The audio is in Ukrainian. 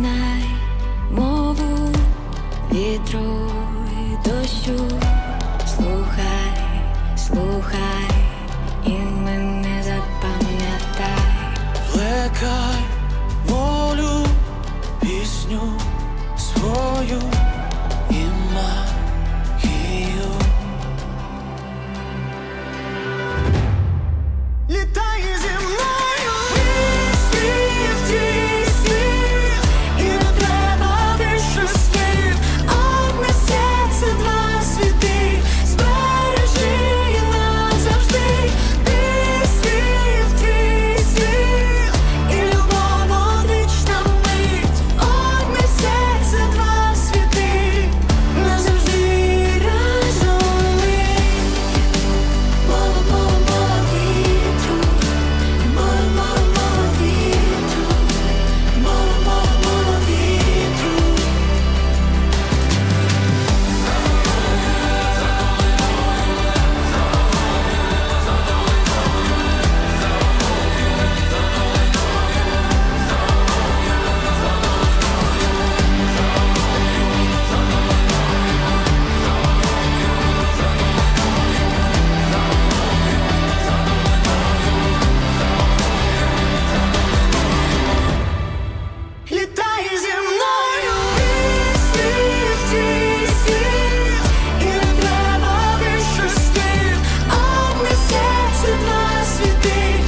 знай мову вітру і дощу, слухай, слухай, і мене запам'ятай, плекай волю, пісню свою. світи.